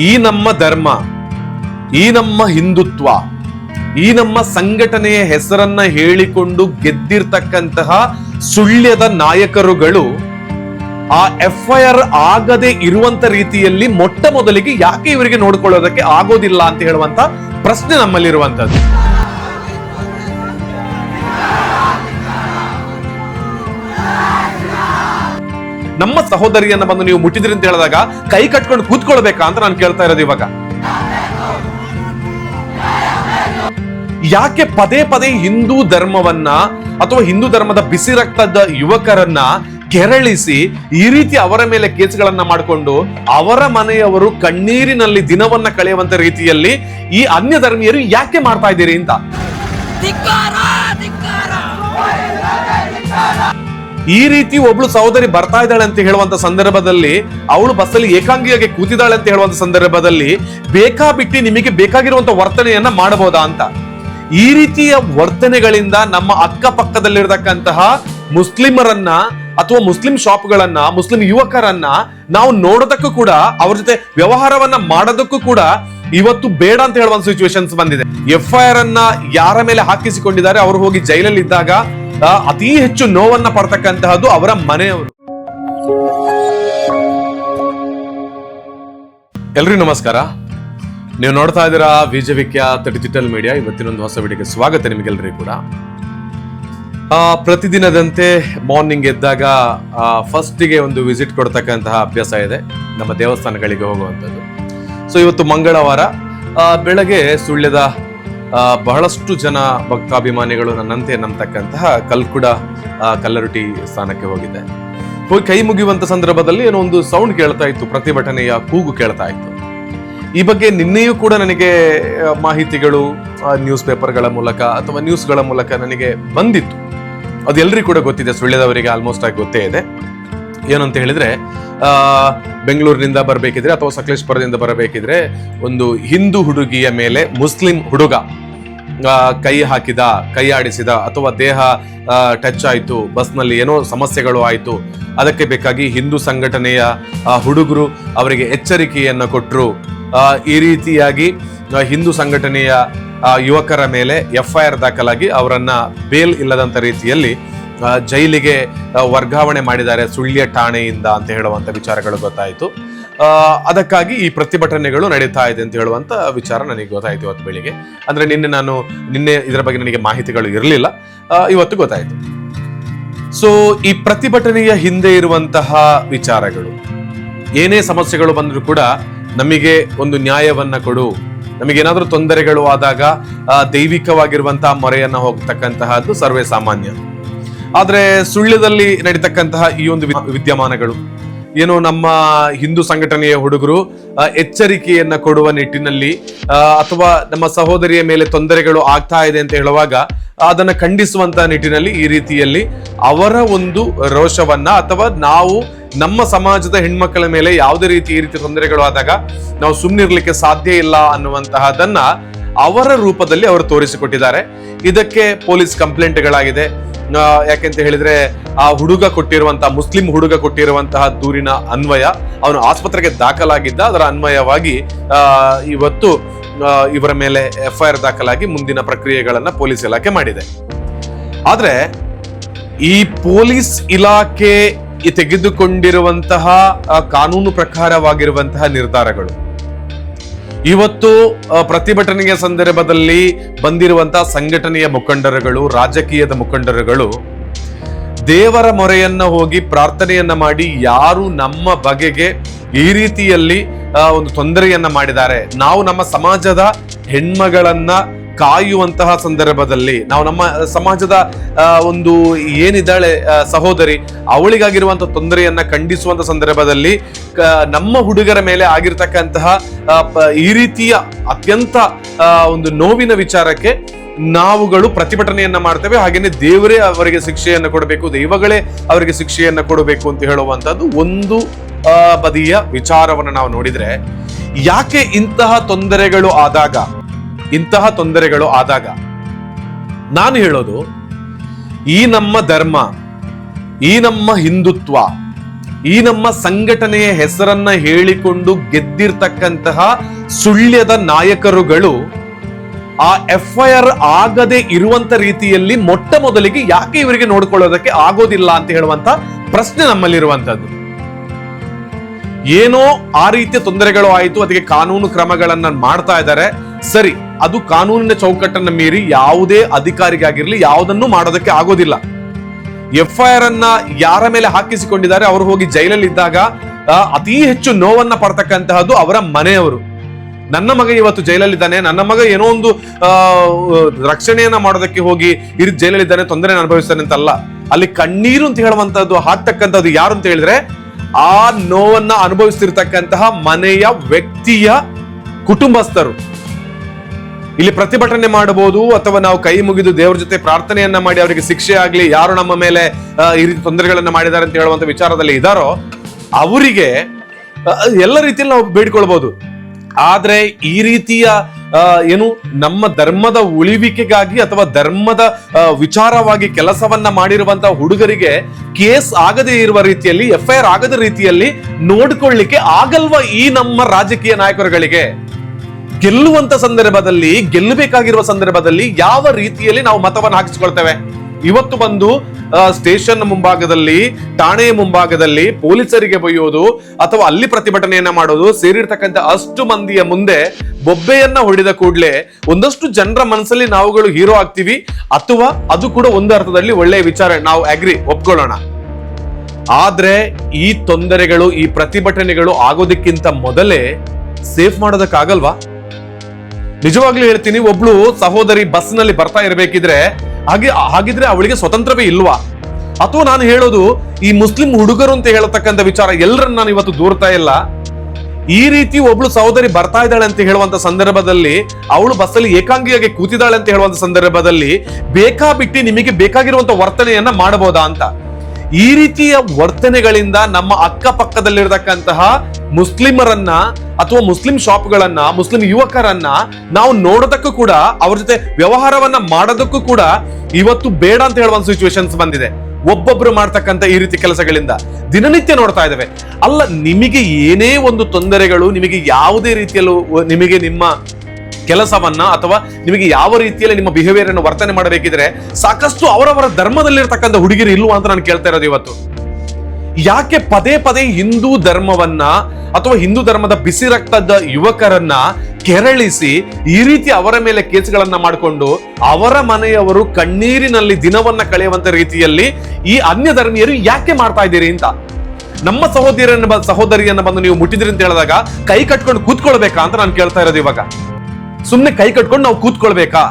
ಈ ನಮ್ಮ ಧರ್ಮ, ಈ ನಮ್ಮ ಹಿಂದುತ್ವ, ಈ ನಮ್ಮ ಸಂಘಟನೆಯ ಹೆಸರನ್ನ ಹೇಳಿಕೊಂಡು ಗೆದ್ದಿರ್ತಕ್ಕಂತಹ ಸುಳ್ಯದ ನಾಯಕರುಗಳು ಆ ಎಫ್ ಐ ಆರ್ ಆಗದೆ ಇರುವಂತ ರೀತಿಯಲ್ಲಿ ಮೊಟ್ಟ ಮೊದಲಿಗೆ ಯಾಕೆ ಇವರಿಗೆ ನೋಡ್ಕೊಳ್ಳೋದಕ್ಕೆ ಆಗೋದಿಲ್ಲ ಅಂತ ಹೇಳುವಂತ ಪ್ರಶ್ನೆ ನಮ್ಮಲ್ಲಿರುವಂತದ್ದು. ನಮ್ಮ ಸಹೋದರಿಯನ್ನ ಬಂದು ನೀವು ಮುಟ್ಟಿದ್ರಿ ಅಂತ ಹೇಳಿದಾಗ ಕೈ ಕಟ್ಕೊಂಡು ಕೂತ್ಕೊಳ್ಬೇಕಾ ಅಂತ ನಾನು ಕೇಳ್ತಾ ಇರೋದು ಇವಾಗ. ಯಾಕೆ ಪದೇ ಪದೇ ಹಿಂದೂ ಧರ್ಮವನ್ನ ಅಥವಾ ಹಿಂದೂ ಧರ್ಮದ ಬಿಸಿ ರಕ್ತದ ಯುವಕರನ್ನ ಕೆರಳಿಸಿ ಈ ರೀತಿ ಅವರ ಮೇಲೆ ಕೇಸ್ಗಳನ್ನ ಮಾಡಿಕೊಂಡು ಅವರ ಮನೆಯವರು ಕಣ್ಣೀರಿನಲ್ಲಿ ದಿನವನ್ನ ಕಳೆಯುವಂತ ರೀತಿಯಲ್ಲಿ ಈ ಅನ್ಯ ಧರ್ಮೀಯರು ಯಾಕೆ ಮಾಡ್ತಾ ಇದ್ದೀರಿ ಅಂತ? ಈ ರೀತಿ ಒಬ್ಳು ಸಹೋದರಿ ಬರ್ತಾ ಇದ್ದಾಳೆ ಅಂತ ಹೇಳುವಂತ ಸಂದರ್ಭದಲ್ಲಿ ಅವಳು ಬಸ್ಸಲ್ಲಿ ಏಕಾಂಗಿಯಾಗಿ ಕೂತಿದ್ದಾಳೆ ಅಂತ ಹೇಳುವಂತ ಸಂದರ್ಭದಲ್ಲಿ ಬೇಕಾಬಿಟ್ಟಿ ನಿಮಗೆ ಬೇಕಾಗಿರುವಂತ ವರ್ತನೆಯನ್ನ ಮಾಡಬಹುದಾ ಅಂತ. ಈ ರೀತಿಯ ವರ್ತನೆಗಳಿಂದ ನಮ್ಮ ಅಕ್ಕಪಕ್ಕದಲ್ಲಿರತಕ್ಕಂತಹ ಮುಸ್ಲಿಮರನ್ನ ಅಥವಾ ಮುಸ್ಲಿಂ ಶಾಪ್ಗಳನ್ನ, ಮುಸ್ಲಿಂ ಯುವಕರನ್ನ ನಾವು ನೋಡೋದಕ್ಕೂ ಕೂಡ, ಅವ್ರ ಜೊತೆ ವ್ಯವಹಾರವನ್ನ ಮಾಡೋದಕ್ಕೂ ಕೂಡ ಇವತ್ತು ಬೇಡ ಅಂತ ಹೇಳುವ ಸಿಚುವೇಶನ್ಸ್ ಬಂದಿದೆ. ಎಫ್ ಐ ಆರ್ ಅನ್ನ ಯಾರ ಮೇಲೆ ಹಾಕಿಸಿಕೊಂಡಿದ್ದಾರೆ, ಅವರು ಹೋಗಿ ಜೈಲಲ್ಲಿ ಇದ್ದಾಗ ಅತಿ ಹೆಚ್ಚು ನೋವನ್ನ ಪಡ್ತಕ್ಕಂತಹದ್ದು ಅವರ ಮನೆಯವರು. ಎಲ್ರಿಗೂ ನಮಸ್ಕಾರ. ನೀವು ನೋಡ್ತಾ ಇದ್ದೀರಾ ವಿಜಯವಿಖ್ಯಾತ ಡಿಜಿಟಲ್ ಮೀಡಿಯಾ ಇವತ್ತಿನೊಂದು ಹೊಸ ವಿಡಿಯೋಗೆ ಸ್ವಾಗತ ನಿಮಗೆಲ್ಲರಿಗೂ ಕೂಡ. ಪ್ರತಿದಿನದಂತೆ ಮಾರ್ನಿಂಗ್ ಎದ್ದಾಗ ಫಸ್ಟಿಗೆ ಒಂದು ವಿಸಿಟ್ ಕೊಡ್ತಕ್ಕಂತಹ ಅಭ್ಯಾಸ ಇದೆ, ನಮ್ಮ ದೇವಸ್ಥಾನಗಳಿಗೆ ಹೋಗುವಂಥದ್ದು. ಸೊ ಇವತ್ತು ಮಂಗಳವಾರ ಬೆಳಗ್ಗೆ ಸುಳ್ಯದ ಬಹಳಷ್ಟು ಜನ ಭಕ್ತಾಭಿಮಾನಿಗಳು ನನ್ನಂತೆ ನಂಬತಕ್ಕಂತಹ ಕಲ್ಕುಡ ಕಲ್ಲರುಟಿ ಸ್ಥಾನಕ್ಕೆ ಹೋಗಿದ್ದೆ. ಹೋಗಿ ಕೈ ಮುಗಿಯುವಂತ ಸಂದರ್ಭದಲ್ಲಿ ಏನೋ ಒಂದು ಸೌಂಡ್ ಕೇಳ್ತಾ ಇತ್ತು, ಪ್ರತಿಭಟನೆಯ ಕೂಗು ಕೇಳ್ತಾ ಇತ್ತು. ಈ ಬಗ್ಗೆ ನಿನ್ನೆಯೂ ಕೂಡ ನನಗೆ ಮಾಹಿತಿಗಳು ನ್ಯೂಸ್ ಪೇಪರ್ಗಳ ಮೂಲಕ ಅಥವಾ ನ್ಯೂಸ್ಗಳ ಮೂಲಕ ನನಗೆ ಬಂದಿತ್ತು. ಅದು ಎಲ್ರಿಗೂ ಕೂಡ ಗೊತ್ತಿದೆ ಸುಳ್ಳ್ಯದವರಿಗೆ ಆಲ್ಮೋಸ್ಟ್ ಆಗಿ ಗೊತ್ತೇ ಇದೆ. ಏನಂತ ಹೇಳಿದ್ರೆ ಬೆಂಗಳೂರಿನಿಂದ ಬರಬೇಕಿದ್ರೆ ಅಥವಾ ಸಕಲೇಶ್ಪುರದಿಂದ ಬರಬೇಕಿದ್ರೆ ಒಂದು ಹಿಂದೂ ಹುಡುಗಿಯ ಮೇಲೆ ಮುಸ್ಲಿಂ ಹುಡುಗ ಕೈ ಹಾಕಿದ, ಕೈ ಆಡಿಸಿದ ಅಥವಾ ದೇಹ ಟಚ್ ಆಯಿತು, ಬಸ್ನಲ್ಲಿ ಏನೋ ಸಮಸ್ಯೆಗಳು ಆಯಿತು, ಅದಕ್ಕೆ ಬೇಕಾಗಿ ಹಿಂದೂ ಸಂಘಟನೆಯ ಹುಡುಗರು ಅವರಿಗೆ ಎಚ್ಚರಿಕೆಯನ್ನು ಕೊಟ್ಟರು ಈ ರೀತಿಯಾಗಿ ಹಿಂದೂ ಸಂಘಟನೆಯ ಯುವಕರ ಮೇಲೆ ಎಫ್ ಐ ಆರ್ ದಾಖಲಾಗಿ ಅವರನ್ನು ಬೇಲ್ ಇಲ್ಲದಂಥ ರೀತಿಯಲ್ಲಿ ಜೈಲಿಗೆ ವರ್ಗಾವಣೆ ಮಾಡಿದ್ದಾರೆ ಸುಳ್ಯ ಠಾಣೆಯಿಂದ ಅಂತ ಹೇಳುವಂತ ವಿಚಾರಗಳು ಗೊತ್ತಾಯಿತು. ಅದಕ್ಕಾಗಿ ಈ ಪ್ರತಿಭಟನೆಗಳು ನಡೀತಾ ಇದೆ ಅಂತ ಹೇಳುವಂತ ವಿಚಾರ ನನಗೆ ಗೊತ್ತಾಯ್ತು ಇವತ್ತು ಬೆಳಿಗ್ಗೆ. ಅಂದ್ರೆ ನಿನ್ನೆ ನಾನು, ನಿನ್ನೆ ಇದರ ಬಗ್ಗೆ ನನಗೆ ಮಾಹಿತಿಗಳು ಇರಲಿಲ್ಲ. ಇವತ್ತು ಗೊತ್ತಾಯ್ತು. ಸೊ ಈ ಪ್ರತಿಭಟನೆಯ ಹಿಂದೆ ಇರುವಂತಹ ವಿಚಾರಗಳು, ಏನೇ ಸಮಸ್ಯೆಗಳು ಬಂದರೂ ಕೂಡ ನಮಗೆ ಒಂದು ನ್ಯಾಯವನ್ನ ಕೊಡು. ನಮಗೇನಾದರೂ ತೊಂದರೆಗಳು ಆದಾಗ ದೈವಿಕವಾಗಿರುವಂತಹ ಮೊರೆಯನ್ನ ಹೋಗ್ತಕ್ಕಂತಹದ್ದು ಸರ್ವೇ ಸಾಮಾನ್ಯ. ಆದ್ರೆ ಸುಳ್ಳ್ಯದಲ್ಲಿ ನಡೀತಕ್ಕಂತಹ ಈ ಒಂದು ವಿದ್ಯಮಾನಗಳು. ಏನು ನಮ್ಮ ಹಿಂದೂ ಸಂಘಟನೆಯ ಹುಡುಗರು ಎಚ್ಚರಿಕೆಯನ್ನು ಕೊಡುವ ನಿಟ್ಟಿನಲ್ಲಿ ಅಥವಾ ನಮ್ಮ ಸಹೋದರಿಯ ಮೇಲೆ ತೊಂದರೆಗಳು ಆಗ್ತಾ ಇದೆ ಅಂತ ಹೇಳುವಾಗ, ಅದನ್ನು ಖಂಡಿಸುವಂತ ನಿಟ್ಟಿನಲ್ಲಿ ಈ ರೀತಿಯಲ್ಲಿ ಅವರ ಒಂದು ರೋಷವನ್ನ ಅಥವಾ ನಾವು ನಮ್ಮ ಸಮಾಜದ ಹೆಣ್ಮಕ್ಕಳ ಮೇಲೆ ಯಾವುದೇ ರೀತಿ ಈ ರೀತಿ ತೊಂದರೆಗಳು ಆದಾಗ ನಾವು ಸುಮ್ಮನಿರ್ಲಿಕ್ಕೆ ಸಾಧ್ಯ ಇಲ್ಲ ಅನ್ನುವಂತಹದನ್ನ ಅವರ ರೂಪದಲ್ಲಿ ಅವರು ತೋರಿಸಿಕೊಟ್ಟಿದ್ದಾರೆ. ಇದಕ್ಕೆ ಪೊಲೀಸ್ ಕಂಪ್ಲೇಂಟ್ಗಳಾಗಿದೆ. ಯಾಕೆಂತ ಹೇಳಿದ್ರೆ ಆ ಹುಡುಗ ಕೊಟ್ಟಿರುವಂತಹ ಮುಸ್ಲಿಂ ಹುಡುಗ ಕೊಟ್ಟಿರುವಂತಹ ದೂರಿನ ಅನ್ವಯ, ಅವನು ಆಸ್ಪತ್ರೆಗೆ ದಾಖಲಾಗಿದ್ದ, ಅದರ ಅನ್ವಯವಾಗಿ ಇವತ್ತು ಇವರ ಮೇಲೆ ಎಫ್ಐಆರ್ ದಾಖಲಾಗಿ ಮುಂದಿನ ಪ್ರಕ್ರಿಯೆಗಳನ್ನ ಪೊಲೀಸ್ ಇಲಾಖೆ ಮಾಡಿದೆ. ಆದ್ರೆ, ಈ ಪೊಲೀಸ್ ಇಲಾಖೆ ತೆಗೆದುಕೊಂಡಿರುವಂತಹ ಕಾನೂನು ಪ್ರಕಾರವಾಗಿರುವಂತಹ ನಿರ್ಧಾರಗಳು ಇವತ್ತು ಪ್ರತಿಭಟನೆಯ ಸಂದರ್ಭದಲ್ಲಿ ಬಂದಿರುವಂತಹ ಸಂಘಟನೆಯ ಮುಖಂಡರುಗಳು, ರಾಜಕೀಯದ ಮುಖಂಡರುಗಳು, ದೇವರ ಮೊರೆಯನ್ನ ಹೋಗಿ ಪ್ರಾರ್ಥನೆಯನ್ನ ಮಾಡಿ ಯಾರು ನಮ್ಮ ಬಗೆಗೆ ಈ ರೀತಿಯಲ್ಲಿ ಒಂದು ತೊಂದರೆಯನ್ನ ಮಾಡಿದ್ದಾರೆ. ನಾವು ನಮ್ಮ ಸಮಾಜದ ಹೆಣ್ಮಗಳನ್ನ ಕಾಯುವಂತಹ ಸಂದರ್ಭದಲ್ಲಿ ನಾವು ನಮ್ಮ ಸಮಾಜದ ಒಂದು ಏನಿದ್ದಾಳೆ ಸಹೋದರಿ ಅವಳಿಗಾಗಿರುವಂತಹ ತೊಂದರೆಯನ್ನ ಖಂಡಿಸುವಂತ ಸಂದರ್ಭದಲ್ಲಿ ನಮ್ಮ ಹುಡುಗರ ಮೇಲೆ ಆಗಿರ್ತಕ್ಕಂತಹ ಈ ರೀತಿಯ ಅತ್ಯಂತ ಒಂದು ನೋವಿನ ವಿಚಾರಕ್ಕೆ ನಾವುಗಳು ಪ್ರತಿಭಟನೆಯನ್ನ ಮಾಡ್ತೇವೆ. ಹಾಗೇನೆ ದೇವರೇ ಅವರಿಗೆ ಶಿಕ್ಷೆಯನ್ನು ಕೊಡಬೇಕು, ದೈವಗಳೇ ಅವರಿಗೆ ಶಿಕ್ಷೆಯನ್ನ ಕೊಡಬೇಕು ಅಂತ ಹೇಳುವಂತದ್ದು ಒಂದು ಬದಿಯ ವಿಚಾರವನ್ನು ನಾವು ನೋಡಿದ್ರೆ, ಯಾಕೆ ಇಂತಹ ತೊಂದರೆಗಳು ಆದಾಗ ಇಂತಹ ತೊಂದರೆಗಳು ಆದಾಗ ನಾನು ಹೇಳೋದು, ಈ ನಮ್ಮ ಧರ್ಮ, ಈ ನಮ್ಮ ಹಿಂದುತ್ವ, ಈ ನಮ್ಮ ಸಂಘಟನೆಯ ಹೆಸರನ್ನ ಹೇಳಿಕೊಂಡು ಗೆದ್ದಿರ್ತಕ್ಕಂತಹ ಸುಳ್ಯದ ನಾಯಕರುಗಳು ಆ ಎಫ್ ಐ ಆರ್ ಆಗದೆ ಇರುವಂತ ರೀತಿಯಲ್ಲಿ ಮೊಟ್ಟ ಮೊದಲಿಗೆ ಯಾಕೆ ಇವರಿಗೆ ನೋಡ್ಕೊಳ್ಳೋದಕ್ಕೆ ಆಗೋದಿಲ್ಲ ಅಂತ ಹೇಳುವಂತ ಪ್ರಶ್ನೆ ನಮ್ಮಲ್ಲಿರುವಂತದ್ದು. ಏನೋ ಆ ರೀತಿಯ ತೊಂದರೆಗಳು ಆಯಿತು, ಅದಕ್ಕೆ ಕಾನೂನು ಕ್ರಮಗಳನ್ನ ಮಾಡ್ತಾ ಇದ್ದಾರೆ. ಸರಿ ಅದು ಕಾನೂನಿನ ಚೌಕಟ್ಟನ್ನು ಮೀರಿ ಯಾವುದೇ ಅಧಿಕಾರಿಗಾಗಿರ್ಲಿ ಯಾವುದನ್ನು ಮಾಡೋದಕ್ಕೆ ಆಗೋದಿಲ್ಲ. ಎಫ್ ಐ ಆರ್ ಅನ್ನ ಯಾರ ಮೇಲೆ ಹಾಕಿಸಿಕೊಂಡಿದ್ದಾರೆ, ಅವರು ಹೋಗಿ ಜೈಲಲ್ಲಿ ಇದ್ದಾಗ ಅತಿ ಹೆಚ್ಚು ನೋವನ್ನ ಪಡ್ತಕ್ಕಂತಹದ್ದು ಅವರ ಮನೆಯವರು. ನನ್ನ ಮಗ ಇವತ್ತು ಜೈಲಲ್ಲಿದ್ದಾನೆ, ನನ್ನ ಮಗ ಏನೋ ಒಂದು ರಕ್ಷಣೆಯನ್ನ ಮಾಡೋದಕ್ಕೆ ಹೋಗಿ ಇರ್ ಜೈಲಲ್ಲಿದ್ದಾನೆ ತೊಂದರೆ ಅನುಭವಿಸ್ತಾನೆ ಅಂತಲ್ಲ. ಅಲ್ಲಿ ಕಣ್ಣೀರು ಅಂತ ಹೇಳುವಂತಹದ್ದು ಹಾಕ್ತಕ್ಕಂಥದ್ದು ಯಾರು ಅಂತ ಹೇಳಿದ್ರೆ, ಆ ನೋವನ್ನ ಅನುಭವಿಸ್ತಿರ್ತಕ್ಕಂತಹ ಮನೆಯ ವ್ಯಕ್ತಿಯ ಕುಟುಂಬಸ್ಥರು. ಇಲ್ಲಿ ಪ್ರತಿಭಟನೆ ಮಾಡಬಹುದು ಅಥವಾ ನಾವು ಕೈ ಮುಗಿದು ದೇವರ ಜೊತೆ ಪ್ರಾರ್ಥನೆಯನ್ನ ಮಾಡಿ ಅವರಿಗೆ ಶಿಕ್ಷೆ ಆಗ್ಲಿ, ಯಾರು ನಮ್ಮ ಮೇಲೆ ಈ ರೀತಿ ತೊಂದರೆಗಳನ್ನ ಮಾಡಿದ್ದಾರೆ ಅಂತ ಹೇಳುವಂತ ವಿಚಾರದಲ್ಲಿ ಇದಾರೋ, ಅವರಿಗೆ ಎಲ್ಲ ರೀತಿಯಲ್ಲಿ ನಾವು ಬೇಡಿಕೊಳ್ಬಹುದು. ಆದ್ರೆ ಈ ರೀತಿಯ ಏನು ನಮ್ಮ ಧರ್ಮದ ಉಳಿವಿಕೆಗಾಗಿ ಅಥವಾ ಧರ್ಮದ ವಿಚಾರವಾಗಿ ಕೆಲಸವನ್ನ ಮಾಡಿರುವಂತಹ ಹುಡುಗರಿಗೆ ಕೇಸ್ ಆಗದೇ ಇರುವ ರೀತಿಯಲ್ಲಿ ಎಫ್ ಐ ಆರ್ ಆಗದ ರೀತಿಯಲ್ಲಿ ನೋಡ್ಕೊಳ್ಳಿಕ್ಕೆ ಆಗಲ್ವಾ ಈ ನಮ್ಮ ರಾಜಕೀಯ ನಾಯಕರುಗಳಿಗೆ? ಗೆಲ್ಲುವಂತ ಸಂದರ್ಭದಲ್ಲಿ, ಗೆಲ್ಲಬೇಕಾಗಿರುವ ಸಂದರ್ಭದಲ್ಲಿ ಯಾವ ರೀತಿಯಲ್ಲಿ ನಾವು ಮತವನ್ನು ಹಾಕಿಸಿಕೊಳ್ತೇವೆ? ಇವತ್ತು ಬಂದು ಸ್ಟೇಷನ್ ಮುಂಭಾಗದಲ್ಲಿ ಠಾಣೆಯ ಮುಂಭಾಗದಲ್ಲಿ ಪೊಲೀಸರಿಗೆ ಬೈಯೋದು ಅಥವಾ ಅಲ್ಲಿ ಪ್ರತಿಭಟನೆಯನ್ನ ಮಾಡೋದು ಸೇರಿರ್ತಕ್ಕಂಥ ಅಷ್ಟು ಮಂದಿಯ ಮುಂದೆ ಬೊಬ್ಬೆಯನ್ನ ಹೊಡೆದ ಕೂಡಲೇ ಒಂದಷ್ಟು ಜನರ ಮನಸ್ಸಲ್ಲಿ ನಾವುಗಳು ಹೀರೋ ಆಗ್ತೀವಿ. ಅಥವಾ ಅದು ಕೂಡ ಒಂದು ಅರ್ಥದಲ್ಲಿ ಒಳ್ಳೆಯ ವಿಚಾರ. ನಾವು ಅಗ್ರಿ ಒಪ್ಕೊಳ್ಳೋಣ. ಆದ್ರೆ ಈ ತೊಂದರೆಗಳು, ಈ ಪ್ರತಿಭಟನೆಗಳು ಆಗೋದಕ್ಕಿಂತ ಮೊದಲೇ ಸೇಫ್ ಮಾಡೋದಕ್ಕಾಗಲ್ವಾ? ನಿಜವಾಗ್ಲೂ ಹೇಳ್ತೀನಿ, ಒಬ್ಳು ಸಹೋದರಿ ಬಸ್ನಲ್ಲಿ ಬರ್ತಾ ಇರಬೇಕಿದ್ರೆ, ಹಾಗೆ, ಹಾಗಿದ್ರೆ ಅವಳಿಗೆ ಸ್ವತಂತ್ರವೇ ಇಲ್ವಾ? ಅಥವಾ ನಾನು ಹೇಳೋದು, ಈ ಮುಸ್ಲಿಂ ಹುಡುಗರು ಅಂತ ಹೇಳತಕ್ಕಂಥ ವಿಚಾರ ಎಲ್ಲರನ್ನ ನಾನು ಇವತ್ತು ದೂರ್ತಾ ಇಲ್ಲ. ಈ ರೀತಿ ಒಬ್ಳು ಸಹೋದರಿ ಬರ್ತಾ ಇದ್ದಾಳೆ ಅಂತ ಹೇಳುವಂತ ಸಂದರ್ಭದಲ್ಲಿ, ಅವಳು ಬಸ್ಸಲ್ಲಿ ಏಕಾಂಗಿಯಾಗಿ ಕೂತಿದ್ದಾಳೆ ಅಂತ ಹೇಳುವಂತ ಸಂದರ್ಭದಲ್ಲಿ ಬೇಕಾಬಿಟ್ಟಿ ನಿಮಗೆ ಬೇಕಾಗಿರುವಂತ ವರ್ತನೆಯನ್ನ ಮಾಡಬಹುದಾ ಅಂತ? ಈ ರೀತಿಯ ವರ್ತನೆಗಳಿಂದ ನಮ್ಮ ಅಕ್ಕಪಕ್ಕದಲ್ಲಿರತಕ್ಕಂತಹ ಮುಸ್ಲಿಮರನ್ನ ಅಥವಾ ಮುಸ್ಲಿಂ ಶಾಪ್ಗಳನ್ನ, ಮುಸ್ಲಿಂ ಯುವಕರನ್ನ ನಾವು ನೋಡೋದಕ್ಕೂ ಕೂಡ, ಅವ್ರ ಜೊತೆ ವ್ಯವಹಾರವನ್ನ ಮಾಡೋದಕ್ಕೂ ಕೂಡ ಇವತ್ತು ಬೇಡ ಅಂತ ಹೇಳುವ ಸಿಚುವೇಶನ್ಸ್ ಬಂದಿದೆ. ಒಬ್ಬೊಬ್ರು ಮಾಡ್ತಕ್ಕಂಥ ಈ ರೀತಿ ಕೆಲಸಗಳಿಂದ ದಿನನಿತ್ಯ ನೋಡ್ತಾ ಇದ್ದಾವೆ. ಅಲ್ಲ, ನಿಮಗೆ ಏನೇ ಒಂದು ತೊಂದರೆಗಳು, ನಿಮಗೆ ಯಾವುದೇ ರೀತಿಯಲ್ಲೂ ನಿಮಗೆ ನಿಮ್ಮ ಕೆಲಸವನ್ನ ಅಥವಾ ನಿಮಗೆ ಯಾವ ರೀತಿಯಲ್ಲಿ ನಿಮ್ಮ ಬಿಹೇವಿಯರ್ ಅನ್ನು ವರ್ತನೆ ಮಾಡಬೇಕಿದ್ರೆ ಸಾಕಷ್ಟು ಅವರವರ ಧರ್ಮದಲ್ಲಿರ್ತಕ್ಕಂಥ ಹುಡುಗಿರು ಇಲ್ವಾ ಅಂತ ನಾನು ಕೇಳ್ತಾ ಇರೋದು ಇವತ್ತು. ಯಾಕೆ ಪದೇ ಪದೇ ಹಿಂದೂ ಧರ್ಮವನ್ನ ಅಥವಾ ಹಿಂದೂ ಧರ್ಮದ ಬಿಸಿ ರಕ್ತದ ಯುವಕರನ್ನ ಕೆರಳಿಸಿ ಈ ರೀತಿ ಅವರ ಮೇಲೆ ಕೇಸ್ಗಳನ್ನ ಮಾಡಿಕೊಂಡು ಅವರ ಮನೆಯವರು ಕಣ್ಣೀರಿನಲ್ಲಿ ದಿನವನ್ನ ಕಳೆಯುವಂತ ರೀತಿಯಲ್ಲಿ ಈ ಅನ್ಯ ಧರ್ಮೀಯರು ಯಾಕೆ ಮಾಡ್ತಾ ಇದ್ದೀರಿ ಅಂತ? ನಮ್ಮ ಸಹೋದರಿಯನ್ನ ಸಹೋದರಿಯನ್ನ ಬಂದು ನೀವು ಮುಟ್ಟಿದ್ರಿ ಅಂತ ಹೇಳಿದಾಗ ಕೈ ಕಟ್ಕೊಂಡು ಕೂತ್ಕೊಳ್ಬೇಕಾ ಅಂತ ನಾನು ಕೇಳ್ತಾ ಇರೋದು ಇವಾಗ. ಸುಮ್ನೆ ಕೈ ಕಟ್ಕೊಂಡು ನಾವು ಕೂತ್ಕೊಳ್ಬೇಕಾ?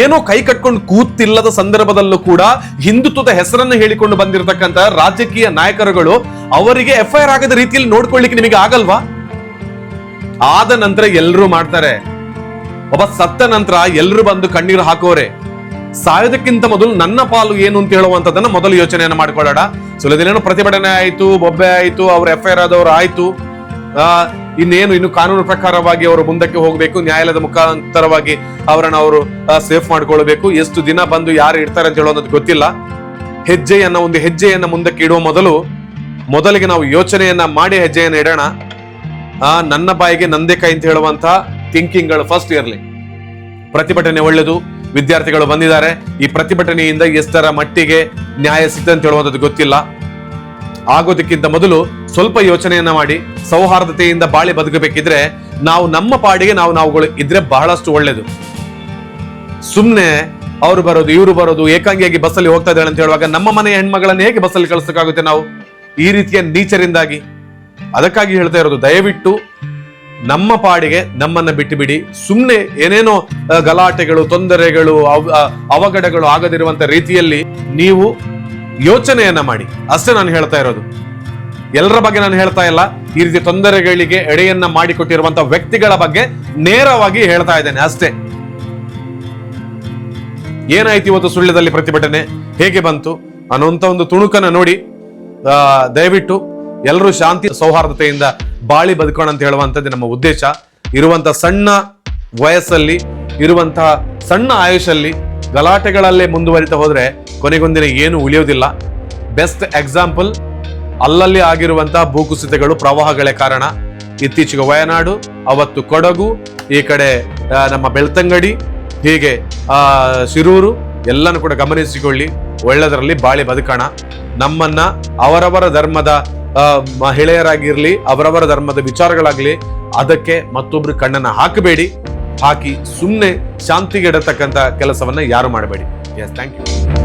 ಏನೋ ಕೈ ಕಟ್ಕೊಂಡು ಕೂತಿಲ್ಲದ ಸಂದರ್ಭದಲ್ಲೂ ಕೂಡ ಹಿಂದುತ್ವದ ಹೆಸರನ್ನು ಹೇಳಿಕೊಂಡು ಬಂದಿರತಕ್ಕಂತಹ ರಾಜಕೀಯ ನಾಯಕರುಗಳು ಅವರಿಗೆ ಎಫ್ಐಆರ್ ಆಗದ ರೀತಿಯಲ್ಲಿ ನೋಡ್ಕೊಳ್ಳಿಕ್ಕೆ ನಿಮಗೆ ಆಗಲ್ವಾ? ಆದ ನಂತರ ಎಲ್ಲರೂ ಮಾಡ್ತಾರೆ. ಒಬ್ಬ ಸತ್ತ ನಂತರ ಎಲ್ಲರೂ ಬಂದು ಕಣ್ಣೀರು ಹಾಕೋರೆ. ಸಾಯೋದಕ್ಕಿಂತ ಮೊದಲು ನನ್ನ ಪಾಲು ಏನು ಅಂತ ಹೇಳುವಂತದನ್ನ ಮೊದಲು ಯೋಚನೆಯನ್ನು ಮಾಡ್ಕೊಳ್ಳೋಣ. ಸುಲದಿನೇನು ಪ್ರತಿಭಟನೆ ಆಯ್ತು, ಬೊಬ್ಬೆ ಆಯ್ತು, ಅವ್ರ ಎಫ್ ಐ ಆರ್ ಆದವ್ರು ಆಯ್ತು. ಇನ್ನೇನು, ಇನ್ನು ಕಾನೂನು ಪ್ರಕಾರವಾಗಿ ಅವರು ಮುಂದಕ್ಕೆ ಹೋಗಬೇಕು, ನ್ಯಾಯಾಲಯದ ಮುಖಾಂತರವಾಗಿ ಅವರನ್ನ ಅವರು ಸೇಫ್ ಮಾಡ್ಕೊಳ್ಬೇಕು. ಎಷ್ಟು ದಿನ ಬಂದು ಯಾರು ಇರ್ತಾರೆ ಅಂತ ಹೇಳೋದು ಗೊತ್ತಿಲ್ಲ. ಹೆಜ್ಜೆಯನ್ನ, ಒಂದು ಹೆಜ್ಜೆಯನ್ನ ಮುಂದಕ್ಕೆ ಇಡುವ ಮೊದಲು, ಮೊದಲಿಗೆ ನಾವು ಯೋಚನೆಯನ್ನ ಮಾಡಿ ಹೆಜ್ಜೆಯನ್ನ ಇಡೋಣ. ಆ, ನನ್ನ ಬಾಯಿಗೆ ನಂದೇ ಕೈ ಅಂತ ಹೇಳುವಂತ ಥಿಂಕಿಂಗ್ಗಳು ಫಸ್ಟ್ ಇರಲಿ ಪ್ರತಿಭಟನೆ ಒಳ್ಳೆದು ವಿದ್ಯಾರ್ಥಿಗಳು ಬಂದಿದ್ದಾರೆ. ಈ ಪ್ರತಿಭಟನೆಯಿಂದ ಎಷ್ಟರ ಮಟ್ಟಿಗೆ ನ್ಯಾಯ ಸಿಗ್ತದೆ ಅಂತ ಹೇಳುವಂಥದ್ದು ಗೊತ್ತಿಲ್ಲ. ಆಗೋದಕ್ಕಿಂತ ಮೊದಲು ಸ್ವಲ್ಪ ಯೋಚನೆಯನ್ನ ಮಾಡಿ, ಸೌಹಾರ್ದತೆಯಿಂದ ಬಾಳಿ ಬದುಕಬೇಕಿದ್ರೆ ನಾವು ನಮ್ಮ ಪಾಡಿಗೆ ನಾವು ನಾವುಗಳು ಇದ್ರೆ ಬಹಳಷ್ಟು ಒಳ್ಳೇದು. ಸುಮ್ನೆ ಅವ್ರು ಬರೋದು, ಇವರು ಬರೋದು, ಏಕಾಂಗಿಯಾಗಿ ಬಸ್ಸಲ್ಲಿ ಹೋಗ್ತಾ ಇದ್ದಾಳೆ ಅಂತ ಹೇಳುವಾಗ ನಮ್ಮ ಮನೆಯ ಹೆಣ್ಮಗಳನ್ನ ಹೇಗೆ ಬಸ್ಸಲ್ಲಿ ಕಳಿಸಕ್ಕಾಗುತ್ತೆ ನಾವು? ಈ ರೀತಿಯ ನೀಚರಿಂದಾಗಿ. ಅದಕ್ಕಾಗಿ ಹೇಳ್ತಾ ಇರೋದು, ದಯವಿಟ್ಟು ನಮ್ಮ ಪಾಡಿಗೆ ನಮ್ಮನ್ನ ಬಿಟ್ಟು ಬಿಡಿ ಸುಮ್ಮನೆ ಏನೇನೋ ಗಲಾಟೆಗಳು, ತೊಂದರೆಗಳು, ಅವ- ಅವಘಡಗಳು ಆಗದಿರುವಂತ ರೀತಿಯಲ್ಲಿ ನೀವು ಯೋಚನೆಯನ್ನ ಮಾಡಿ. ಅಷ್ಟೇ ನಾನು ಹೇಳ್ತಾ ಇರೋದು. ಎಲ್ಲರ ಬಗ್ಗೆ ನಾನು ಹೇಳ್ತಾ ಇಲ್ಲ. ಈ ರೀತಿ ತೊಂದರೆಗಳಿಗೆ ಎಡೆಯನ್ನ ಮಾಡಿಕೊಟ್ಟಿರುವಂತಹ ವ್ಯಕ್ತಿಗಳ ಬಗ್ಗೆ ನೇರವಾಗಿ ಹೇಳ್ತಾ ಇದ್ದೇನೆ ಅಷ್ಟೇ. ಏನಾಯ್ತು ಇವತ್ತು ಸುಳ್ಳ್ಯದಲ್ಲಿ ಪ್ರತಿಭಟನೆ? ಹೇಗೆ ಬಂತು? ಅನ್ನುವಂತ ಒಂದು ತುಣುಕನ್ನ ನೋಡಿ ದಯವಿಟ್ಟು ಎಲ್ಲರೂ ಶಾಂತಿ, ಸೌಹಾರ್ದತೆಯಿಂದ ಬಾಳಿ ಬದುಕೋಣ ಅಂತ ಹೇಳುವಂಥದ್ದು ನಮ್ಮ ಉದ್ದೇಶ. ಇರುವಂತ ಸಣ್ಣ ವಯಸ್ಸಲ್ಲಿ, ಇರುವಂತಹ ಸಣ್ಣ ಆಯುಷಲ್ಲಿ ಗಲಾಟೆಗಳಲ್ಲೇ ಮುಂದುವರಿತಾ ಹೋದ್ರೆ ಕೊನೆಗೊಂದಿನ ಏನು ಉಳಿಯೋದಿಲ್ಲ. ಬೆಸ್ಟ್ ಎಕ್ಸಾಂಪಲ್ ಅಲ್ಲಲ್ಲಿ ಆಗಿರುವಂತಹ ಭೂಕುಸಿತಗಳು ಪ್ರವಾಹಗಳೇ ಕಾರಣ. ಇತ್ತೀಚೆಗೆ ವಯನಾಡು, ಅವತ್ತು ಕೊಡಗು, ಈ ಕಡೆ ನಮ್ಮ ಬೆಳ್ತಂಗಡಿ, ಹೀಗೆ, ಆ, ಶಿರೂರು, ಎಲ್ಲನೂ ಕೂಡ ಗಮನಿಸಿಕೊಳ್ಳಿ. ಒಳ್ಳೆದರಲ್ಲಿ ಬಾಳಿ ಬದುಕೋಣ. ನಮ್ಮನ್ನ ಅವರವರ ಧರ್ಮದ ಮಹಿಳೆಯರಾಗಿರಲಿ ಅವರವರ ಧರ್ಮದ ವಿಚಾರಗಳಾಗಲಿ, ಅದಕ್ಕೆ ಮತ್ತೊಬ್ರು ಕಣ್ಣನ್ನ ಹಾಕಬೇಡಿ. ಹಾಕಿ ಸುಮ್ಮನೆ ಶಾಂತಿಗೆ ಇಡತಕ್ಕಂಥ ಕೆಲಸವನ್ನ ಯಾರು ಮಾಡಬೇಡಿ. Yes thank you